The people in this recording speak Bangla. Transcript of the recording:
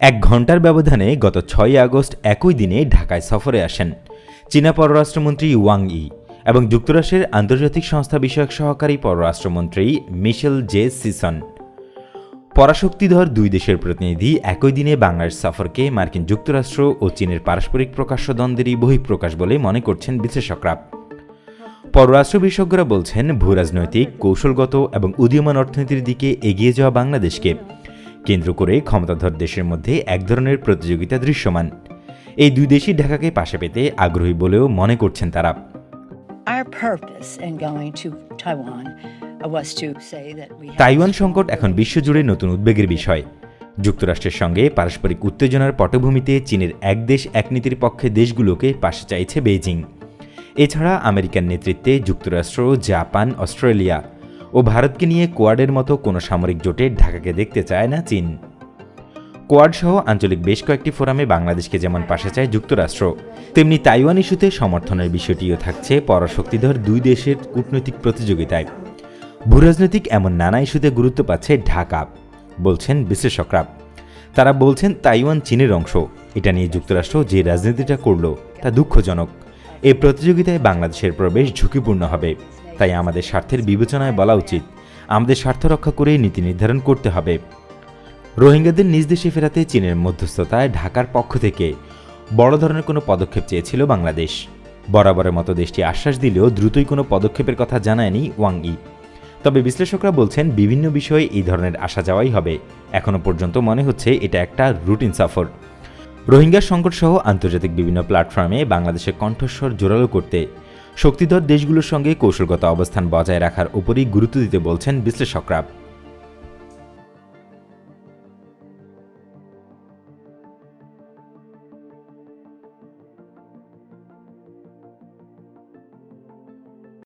এক ঘণ্টার ব্যবধানে গত ছয় আগস্ট একই দিনে ঢাকায় সফরে আসেন। চীনা পররাষ্ট্রমন্ত্রী ওয়াং ই এবং যুক্তরাষ্ট্রের আন্তর্জাতিক সংস্থা বিষয়ক সহকারী পররাষ্ট্রমন্ত্রী মিশেল জে সিসন। পরাশক্তিধর দুই দেশের প্রতিনিধি একই দিনে বাংলাদেশ সফরকে মার্কিন যুক্তরাষ্ট্র ও চীনের পারস্পরিক প্রকাশ্য দ্বন্দ্বেরই বহিঃপ্রকাশ বলে মনে করছেন বিশ্লেষকরা। পররাষ্ট্র বিশেষজ্ঞরা বলছেন, ভূরাজনৈতিক, কৌশলগত এবং উদীয়মান অর্থনীতির দিকে এগিয়ে যাওয়া বাংলাদেশকে কেন্দ্র করে ক্ষমতাধর দেশের মধ্যে এক ধরনের প্রতিযোগিতা দৃশ্যমান। এই দুই দেশই ঢাকাকে পাশে পেতে আগ্রহী বলেও মনে করছেন তারা। তাইওয়ান সংকট এখন বিশ্বজুড়ে নতুন উদ্বেগের বিষয়। যুক্তরাষ্ট্রের সঙ্গে পারস্পরিক উত্তেজনার পটভূমিতে চীনের এক দেশ এক নীতির পক্ষে দেশগুলোকে পাশে চাইছে বেইজিং। এছাড়া আমেরিকার নেতৃত্বে যুক্তরাষ্ট্র জাপান অস্ট্রেলিয়া ও ভারতকে নিয়ে কোয়াডের মতো কোনো সামরিক জোটে ঢাকাকে দেখতে চায় না চীন। কোয়াড সহ আঞ্চলিক বেশ কয়েকটি ফোরামে বাংলাদেশকে যেমন পাশে চায় যুক্তরাষ্ট্র, তেমনি তাইওয়ান ইস্যুতে সমর্থনের বিষয়টিও থাকছে পরাশক্তিধর দুই দেশের কূটনৈতিক প্রতিযোগিতায়। ভূরাজনৈতিক এমন নানা ইস্যুতে গুরুত্ব পাচ্ছে ঢাকা, বলছেন বিশ্লেষকরা। তারা বলছেন তাইওয়ান চীনের অংশ, এটা নিয়ে যুক্তরাষ্ট্র যে রাজনীতিটা করল তা দুঃখজনক। এই প্রতিযোগিতায় বাংলাদেশের প্রবেশ ঝুঁকিপূর্ণ হবে। তাই আমাদের স্বার্থের বিবেচনায় বলা উচিত, আমাদের স্বার্থ রক্ষা করে নীতি নির্ধারণ করতে হবে। রোহিঙ্গাদের নিজ দেশে ফেরাতে চীনের মধ্যস্থতায় ঢাকার পক্ষ থেকে বড় ধরনের কোনো পদক্ষেপ চেয়েছিল বাংলাদেশ। বরাবরের মতো দেশটি আশ্বাস দিলেও দ্রুতই কোনো পদক্ষেপের কথা জানায়নি ওয়াং ই তবে বিশ্লেষকরা বলছেন, বিভিন্ন বিষয়ে এই ধরনের আসা যাওয়াই হবে। এখনও পর্যন্ত মনে হচ্ছে এটা একটা রুটিন সফর। রোহিঙ্গা সংকট সহ আন্তর্জাতিক বিভিন্ন প্ল্যাটফর্মে বাংলাদেশের কণ্ঠস্বর জোরালো করতে শক্তিধর দেশগুলোর সঙ্গে কৌশলগত অবস্থান বজায় রাখার উপরই গুরুত্ব দিতে বলছেন বিশ্লেষকরা।